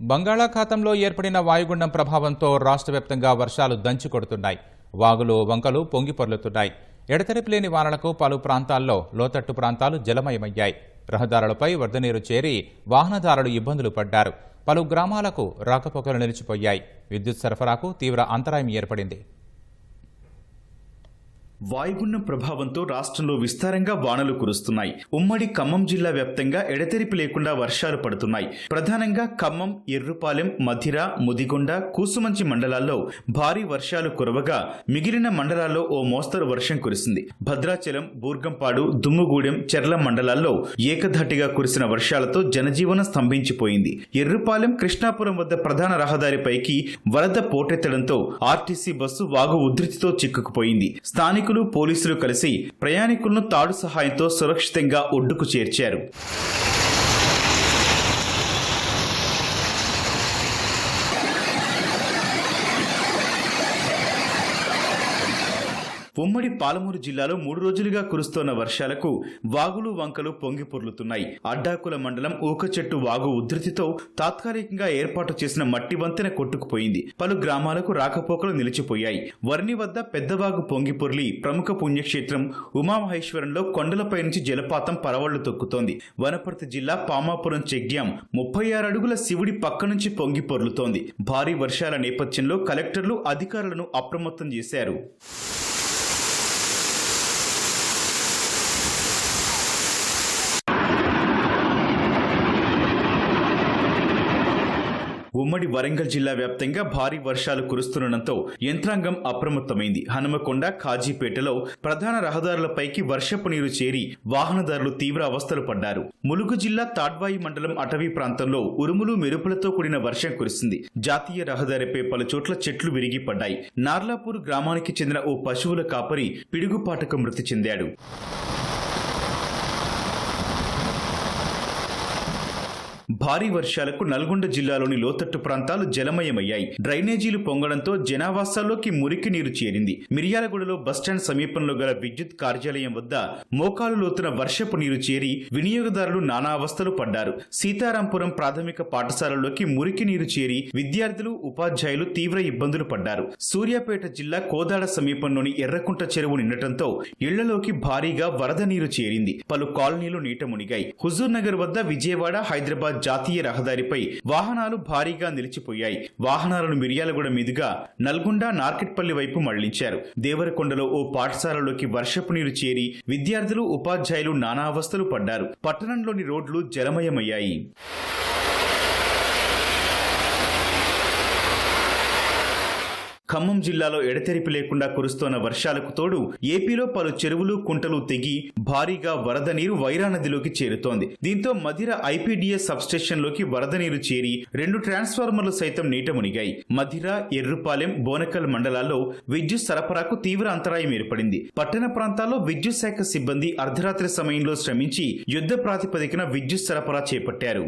బంగాళాఖాతంలో ఏర్పడిన వాయుగుండం ప్రభావంతో రాష్ట్ర వ్యాప్తంగా వర్షాలు దంచి కొడుతున్నాయి వాగులు వంకలు పొంగి పొర్లుతున్నాయి. ఎడతెరిపి లేని వానలకు పలు ప్రాంతాల్లో లోతట్టు ప్రాంతాలు జలమయమయ్యాయి. రహదారులపై వరద నీరు చేరి వాహనదారులు ఇబ్బందులు పడ్డారు. పలు గ్రామాలకు రాకపోకలు నిలిచిపోయాయి. విద్యుత్ సరఫరాకు తీవ్ర అంతరాయం ఏర్పడింది. వాయుగుండం ప్రభావంతో రాష్ట్రంలో విస్తారంగా వానలు కురుస్తున్నాయి. ఉమ్మడి ఖమ్మం జిల్లా వ్యాప్తంగా ఎడతెరిపి లేకుండా వర్షాలు పడుతున్నాయి. ప్రధానంగా ఖమ్మం ఎర్రుపాలెం మధిర ముదిగొండ కూసుమంచి మండలాల్లో భారీ వర్షాలు కురవగా మిగిలిన మండలాల్లో ఓ మోస్తరు వర్షం కురిసింది. భద్రాచలం బూర్గంపాడు దుమ్ముగూడెం చెర్ల మండలాల్లో ఏకధాటిగా కురిసిన వర్షాలతో జనజీవనం స్తంభించిపోయింది. ఎర్రుపాలెం కృష్ణాపురం వద్ద ప్రధాన రహదారిపైకి వరద పోటెత్తడంతో ఆర్టీసీ బస్సు వాగు ఉధృతితో చిక్కుకుపోయింది. స్థానిక స్థానికులు పోలీసులు కలిసి ప్రయాణికులను తాడు సహాయంతో సురక్షితంగా ఒడ్డుకు చేర్చారు. ఉమ్మడి పాలమూరు జిల్లాలో మూడు రోజులుగా కురుస్తోన్న వర్షాలకు వాగులు వంకలు పొంగి పొర్లుతున్నాయి. అడ్డాకుల మండలం ఊకచెట్టు వాగు ఉధృతితో తాత్కాలికంగా ఏర్పాటు చేసిన మట్టి వంతెన కొట్టుకుపోయింది. పలు గ్రామాలకు రాకపోకలు నిలిచిపోయాయి. వర్ణి వద్ద పెద్దవాగు పొంగి పొర్లి ప్రముఖ పుణ్యక్షేత్రం ఉమామహేశ్వరంలో కొండలపై నుంచి జలపాతం పరవళ్ళు తొక్కుతోంది. వనపర్తి జిల్లా పామాపురం చెక్ ముప్పై ఆరు అడుగుల శివుడి పక్క నుంచి పొంగి పొర్లుతోంది. భారీ వర్షాల నేపథ్యంలో కలెక్టర్లు అధికారులను అప్రమత్తం చేశారు. ఉమ్మడి వరంగల్ జిల్లా వ్యాప్తంగా భారీ వర్షాలు కురుస్తుండటంతో యంత్రాంగం అప్రమత్తమైంది. హనుమకొండ కాజీపేటలో ప్రధాన రహదారులపైకి వర్షపు నీరు చేరి వాహనదారులు తీవ్ర అవస్థలు పడ్డారు. ములుగు జిల్లా తాడ్వాయి మండలం అటవీ ప్రాంతంలో ఉరుములు మెరుపులతో కూడిన వర్షం కురిసింది. జాతీయ రహదారిపై పలు చోట్ల చెట్లు విరిగి పడ్డాయి. నార్లాపూర్ గ్రామానికి చెందిన ఓ పశువుల కాపరి పిడుగుపాటకు మృతి చెందాడు. భారీ వర్షాలకు నల్గొండ జిల్లాలోని లోతట్టు ప్రాంతాలు జలమయమయ్యాయి. డ్రైనేజీలు పొంగడంతో జనావాసాల్లోకి మురికి నీరు చేరింది. మిర్యాలగూడలో బస్టాండ్ సమీపంలో గల విద్యుత్ కార్యాలయం వద్ద మోకాలు లోతున వర్షపు నీరు చేరి వినియోగదారులు నానా అవస్థలు పడ్డారు. సీతారాంపురం ప్రాథమిక పాఠశాలలోకి మురికి నీరు చేరి విద్యార్థులు ఉపాధ్యాయులు తీవ్ర ఇబ్బందులు పడ్డారు. సూర్యాపేట జిల్లా కోదాడ సమీపంలోని ఎర్రకుంట చెరువు నిండటంతో ఇళ్ళలోకి భారీగా వరద నీరు చేరింది. పలు కాలనీలు నీట మునిగాయి. హుజూర్ నగర్ వద్ద విజయవాడ హైదరాబాద్ జాతీయ రహదారిపై వాహనాలు భారీగా నిలిచిపోయాయి. వాహనాలను మిర్యాలగూడ మీదుగా నల్గొండ నార్కెట్పల్లి వైపు మళ్ళించారు. దేవరకొండలో ఓ పాఠశాలలోకి వర్షపు నీరు చేరి విద్యార్థులు ఉపాధ్యాయులు నానా అవస్థలు పడ్డారు. పట్టణంలోని రోడ్లు జలమయమయ్యాయి. ఖమ్మం జిల్లాలో ఎడతెరిపి లేకుండా కురుస్తోన్న వర్షాలకు తోడు ఏపీలో పలు చెరువులు కుంటలు తెగి భారీగా వరద నీరు వైరా నదిలోకి చేరుతోంది. దీంతో మధిర ఐపీడీఎస్ సబ్స్టేషన్లోకి వరద నీరు చేరి రెండు ట్రాన్స్ఫార్మర్లు సైతం నీట మునిగాయి. మధిర ఎర్రుపాలెం బోనకల్ మండలాల్లో విద్యుత్ సరఫరాకు తీవ్ర అంతరాయం ఏర్పడింది. పట్టణ ప్రాంతాల్లో విద్యుత్ శాఖ సిబ్బంది అర్ధరాత్రి సమయంలో శ్రమించి యుద్ధ ప్రాతిపదికన విద్యుత్ సరఫరా చేపట్టారు.